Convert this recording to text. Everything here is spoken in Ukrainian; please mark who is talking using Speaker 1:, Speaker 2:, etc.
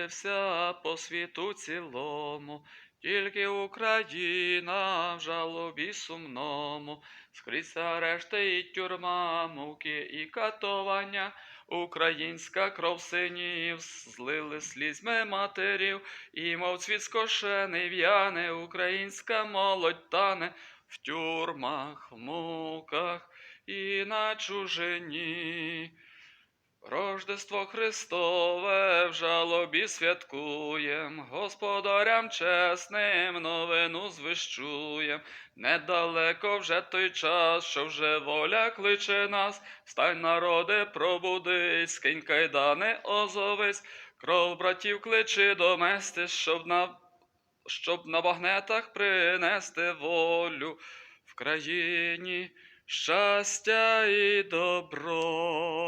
Speaker 1: Народився по світу цілому, тільки Україна в жалобі сумному, скрізь арешти і тюрма, муки і катування, українська кров синів, злили слізьми матерів, і мов цвіт скошений в'яне, українська молодь тане. В тюрмах, в муках і на чужині. Рождество Христове в жалобі святкуєм, Господарям чесним новину звищуєм. Недалеко вже той час, що вже воля кличе нас. Встань, народе, пробудись, скинь кайдани, озовись, кров братів кличе до мести, щоб на, щоб на багнетах принести волю в країні щастя і добро.